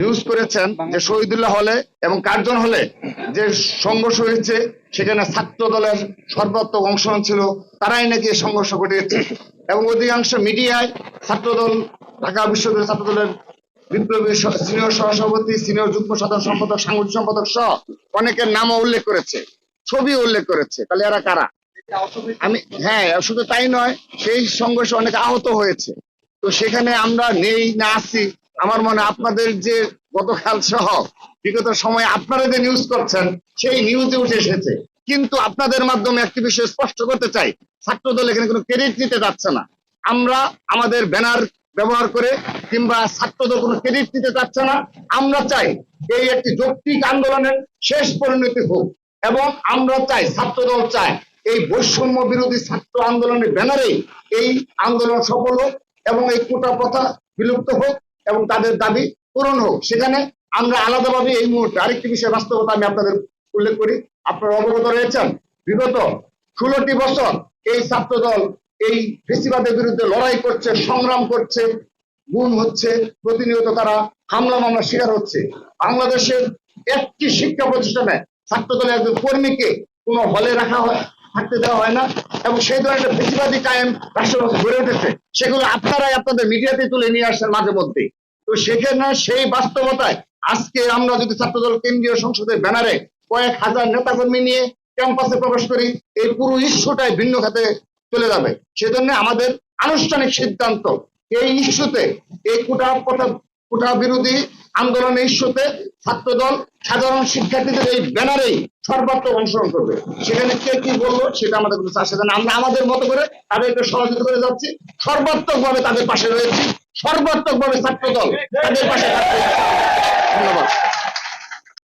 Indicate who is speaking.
Speaker 1: News করেছেন যে শহীদুল্লাহ হলে এবং কার্জন হলে যে সংঘর্ষ হয়েছে সেখানে ছাত্র দলের সর্বাত্মক অংশগ্রহণ ছিল তারাই নাকি এই সংঘর্ষ ঘটিয়েছে। এবং অধিকাংশ মিডিয়ায় ছাত্রদল ঢাকা বিশ্ববিদ্যালয় ছাত্র দলের বিপ্লবী সিনিয়র সহসভাপতি সিনিয়র যুগ্ম সাধারণ সম্পাদক সাংগঠনিক সম্পাদক সহ অনেকের নামও উল্লেখ করেছে ছবি উল্লেখ করেছে। তাহলে এরা কারা? আমি হ্যাঁ শুধু তাই নয় সেই সংঘর্ষে অনেকে আহত হয়েছে। তো সেখানে আমরা নেই না আছি আমার মনে আপনাদের যে গতকাল সহ বিগত সময়ে আপনারা যে নিউজ করছেন, সেই নিউজে উঠে এসেছে। কিন্তু আপনাদের মাধ্যমে একটি বিষয় স্পষ্ট করতে চাই। ছাত্র দল এখানে কোনো ক্রেডিট নিতে যাচ্ছে না। আমরা আমাদের ব্যানার ব্যবহার করে কিংবা ছাত্রদল কোনো ক্রেডিট নিতে চাচ্ছে না। আমরা চাই এই একটি যৌক্তিক আন্দোলনের শেষ পরিণতি হোক এবং আমরা চাই, ছাত্রদল চায় এই বৈষম্য বিরোধী ছাত্র আন্দোলনের ব্যানারে এই আন্দোলন সফল হোক এবং এই কোটা প্রথা বিলুপ্ত হোক। এবং তাদের দাবি পূরণ হোক। সেখানে আমরা আলাদাভাবে এই মুহূর্তে আরেকটি বিষয় বাস্তবতা আমি আপনাদের উল্লেখ করি। আপনারা অবগত রয়েছেন, বিগত ষোলোটি বছর এই ছাত্রদল এই ফেসিবাদের বিরুদ্ধে লড়াই করছে, সংগ্রাম করছে, গুম হচ্ছে, প্রতিনিয়ত তারা হামলা মামলা শিকার হচ্ছে। বাংলাদেশের একটি শিক্ষা প্রতিষ্ঠানে ছাত্র দলের একজন কর্মীকে কোনো হলে রাখা হয়, থাকতে দেওয়া হয় না এবং সেই ধরনের ফেসিবাদী কায়েম রাষ্ট্র গড়ে উঠেছে। সেগুলো আপনারাই আপনাদের মিডিয়াতে তুলে নিয়ে আসেন মাঝে মধ্যে তো সেখানে সেই বাস্তবতায় আজকে আমরা যদি ছাত্রদল কেন্দ্রীয় সংসদের ব্যানারে কয়েক হাজার নেতাকর্মী নিয়ে ক্যাম্পাসে প্রবেশ করি, এই পুরো ইস্যুটাই ভিন্ন খাতে চলে যাবে। সেজন্য আমাদের আনুষ্ঠানিক সিদ্ধান্ত, এই ইস্যুতে এই কোটা কথা কোটা বিরোধী আন্দোলনের ইস্যুতে ছাত্রদল সাধারণ শিক্ষার্থীদের এই ব্যানারেই সর্বাত্মক অংশগ্রহণ করবে। সেখানে কে কি বলল সেটা আমাদের কোনো চাষে না। আমরা আমাদের মতো করে তাদেরকে সহযোগিতা করে যাচ্ছি। সর্বাত্মক ভাবে তাদের পাশে রয়েছি। সর্বাত্মক ভাবে ছাত্রদল তাদের পাশে